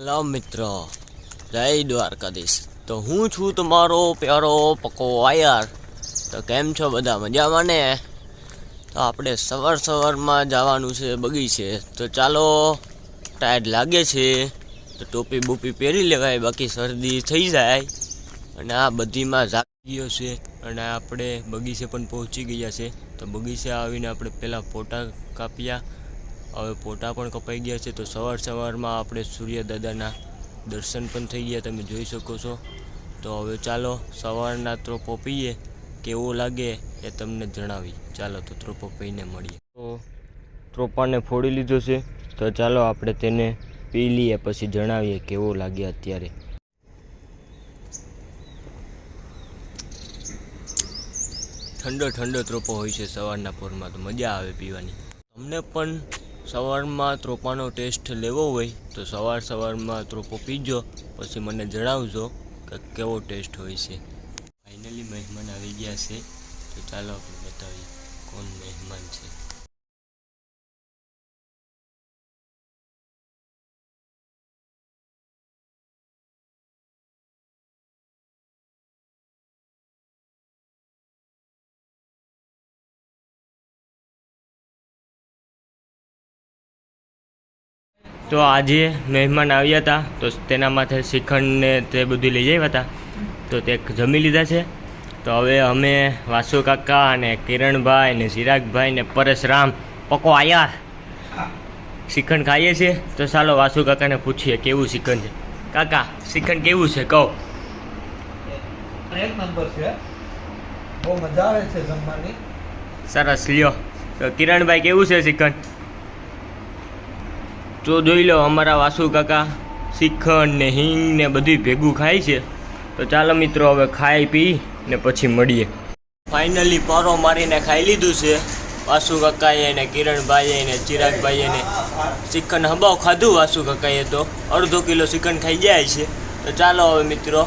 Hello મિત્રો, જય દ્વારકાધીશ. તો હું છું તમારો પ્યારો પકો વાયર. તો કેમ છો બધા? મજામાં ને? તો આપણે સવાર સવારમાં જવાનું છે બગીચે. તો ચાલો, ટાયર લાગે છે, તો ટોપી બોપી પહેરી લેવાય, બાકી શરદી થઈ જાય. અને આ બધીમાં જાગી ગયો છે અને આપણે બગીચે પણ પહોંચી ગયા છે. તો બગીચે આવીને આપણે પહેલાં ફોટા કાપ્યા. હવે ફોટા પણ કપાઈ ગયા છે તો સવાર સવારમાં આપણે સૂર્ય દાદાના દર્શન પણ થઈ ગયા, તમે જોઈ શકો છો. તો હવે ચાલો સવારના ત્રોપો પીએ, કેવો લાગે એ તમને જણાવી. ચાલો તો ત્રોપો પીને મળીએ. તો ત્રોપાને ફોડી લીધો છે, તો ચાલો આપણે તેને પી લઈએ, પછી જણાવીએ કેવો લાગે અત્યારે. ઠંડો ઠંડો ત્રોપો હોય છે સવારના પોરમાં, તો મજા આવે પીવાની. તમને પણ સવારમાં ત્રોપાનો ટેસ્ટ લેવો હોય તો સવાર સવારમાં ત્રોપો પીજો, પછી મને જણાવજો કે કેવો ટેસ્ટ હોય છે. ફાઇનલી મહેમાન આવી ગયા છે. તો ચાલો આપણે બતાવીએ કોણ મહેમાન છે. તો આજે મહેમાન આવ્યા હતા તો તેના માથે શ્રીખંડ ને તે બધું લઈ આવ્યા હતા. તો તે જમી લીધા છે. તો હવે અમે વાસુ કાકા અને કિરણભાઈ ને ચિરાગભાઈ ને પરેશરામ પકો આયા. શ્રીખંડ ખાઈએ છીએ. તો ચાલો વાસુ કાકાને પૂછીએ કેવું શ્રીખંડ છે? કાકા શ્રીખંડ કેવું છે? કહો. એક નંબર છે. બહુ મજા આવે છે જમવાની. સરસ લ્યો. તો કિરણભાઈ કેવું છે શ્રીખંડ? તો જોઈ લો અમારા વાસુ કાકા શ્રીખંડ ને હિંગ ને બધું ભેગું ખાય છે. તો ચાલો મિત્રો, હવે ખાઈ પી ને પછી મળીએ. ફાઇનલી પારો મારીને ખાઈ લીધું છે. વાસુ કાકાએ ને કિરણભાઈએ ને ચિરાગભાઈએ ને શ્રીખંડ હબાવ ખાધું વાસુ કાકાએ તો. અડધો કિલો શ્રીખંડ ખાઈ જાય છે. તો ચાલો હવે મિત્રો,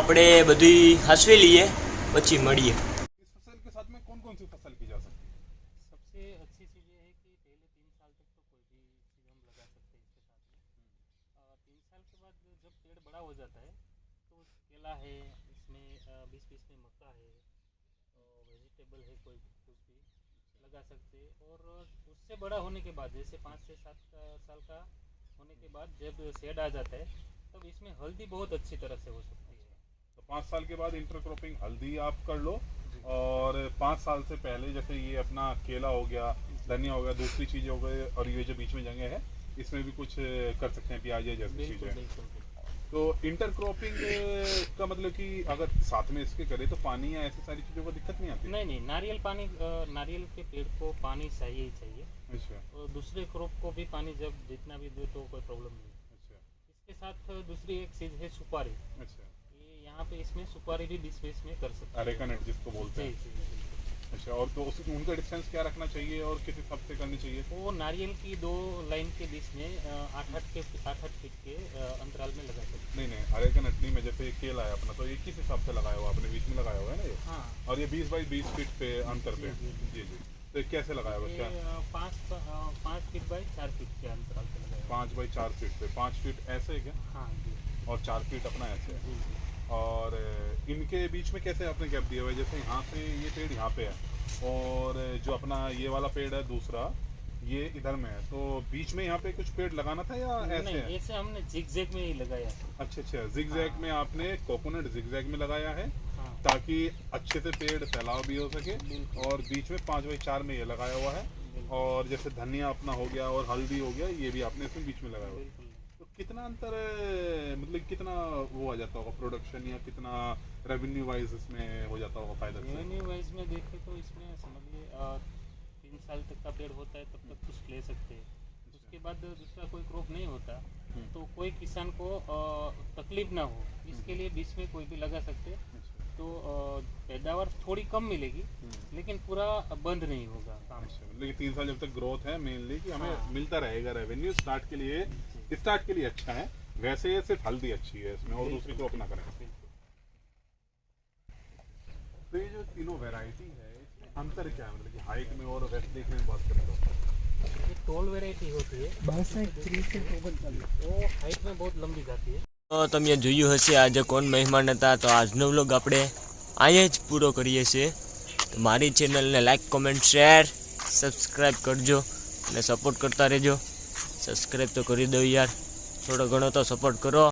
આપણે બધી હસવી લઈએ, પછી મળીએ. हो जाता है। तो केला है इसमें बीस बीच में मक्का है और वेजिटेबल है कोई कुछ भी लगा सकते हैं। और उससे बड़ा होने के बाद जैसे पाँच से सात साल का होने के बाद जब शेड आ जाता है तब इसमें हल्दी बहुत अच्छी तरह से हो सकती है। तो पाँच साल के बाद इंटरक्रॉपिंग हल्दी आप कर लो और पाँच साल से पहले जैसे ये अपना केला हो गया धनिया हो गया दूसरी चीज़ें हो गई और ये जो बीच में जगह है इसमें भी कुछ कर सकते हैं प्याज या जैसी चीज़ें। तो इंटरक्रॉपिंग का मतलब कि अगर साथ में इसके करे तो पानी या ऐसी सारी चीज़ों को दिक्कत नहीं आती? नहीं नहीं नारियल पानी नारियल के पेड़ को पानी चाहिए ही चाहिए। अच्छा। और दूसरे क्रॉप को भी पानी जब जितना भी दो तो कोई प्रॉब्लम नहीं। अच्छा। इसके साथ दूसरी एक चीज़ है सुपारी। अच्छा। ये यहाँ पे इसमें सुपारी भी बीच बीच में कर सकते हैं। जिसको बोलते हैं। अच्छा और तो उस, उनका डिस्टेंस क्या रखना चाहिए और किस हिसाब से करनी चाहिए? वो नारियल की दो लाइन के बीच में आठ आठ के आठ आठ फीट के अंतराल में लगा सकते नहीं नहीं अरेका नट नहीं में जैसे केला है अपना तो ये किस हिसाब से लगाया हुआ आपने बीच में लगाया हुआ है ना ये? हाँ। और ये 20 बाई 20 फीट पे अंतर पे? जी, जी, तो कैसे लगाया हुआ क्या पाँच पाँच फीट बाई चार फीट के अंतराल पे लगाया पाँच बाई चार फीट पे। पाँच फीट ऐसे है क्या? हाँ जी। और चार फीट अपना ऐसे है। जी और इनके बीच में कैसे आपने गैप दिया हुआ है? जैसे यहाँ से ये पेड़ यहाँ पे है और जो अपना ये वाला पेड़ है दूसरा ये इधर में है। तो बीच में यहाँ पे कुछ पेड़ लगाना था या ऐसे नहीं है? ऐसे हमने जिग जैग में ही लगाया है अच्छा अच्छा जिगजैग में आपने कोकोनट जिगजैग में लगाया है हाँ। ताकि अच्छे से पेड़ फैलाव भी हो सके और बीच में पाँच बाई चार में ये लगाया हुआ है। और जैसे धनिया अपना हो गया और हल्दी हो गया ये भी आपने इसमें बीच में लगाया हुआ है। कितना अंतर मतलब कितना वो आ जाता होगा प्रोडक्शन या कितना रेवेन्यू वाइज इसमें हो जाता होगा फ़ायदा? रेवेन्यू वाइज में देखें तो इसमें समझिए तीन साल तक का पेड़ होता है तब तक कुछ ले सकते हैं। उसके बाद दूसरा कोई क्रॉप नहीं होता हम्म। तो कोई किसान को तकलीफ़ ना हो इसके लिए बीच में कोई भी लगा सकते अच्छा, तो पैदावार थोड़ी कम मिलेगी हम्म। लेकिन पूरा बंद नहीं होगा काम। अच्छा मतलब तीन साल जब तक ग्रोथ है मेनली कि हमें हाँ। मिलता रहेगा रेवेन्यू स्टार्ट के लिए स्टार्ट के लिए अच्छा है वैसे ये सिर्फ हल्दी अच्छी है इसमें और दूसरी क्रॉप ना करें तो ये जो तीनों वैरायटी है इसमें अंतर क्या है मतलब कि हाइट में और वैसे देखने में बात करें तो ये टोल वेराइटी होती है बासठ वो हाइट में बहुत लंबी जाती है તો તમે જોયું હશે આજે કોણ મહેમાન હતા તો આજનો વ્લોગ આપણે અહીંયા જ પૂરો કરીએ છીએ તો મારી ચેનલને લાઈક કોમેન્ટ શેર સબસ્ક્રાઈબ કરજો અને સપોર્ટ કરતા રહેજો સબસ્ક્રાઈબ તો કરી દો યાર. થોડો ઘણો તો સપોર્ટ કરો.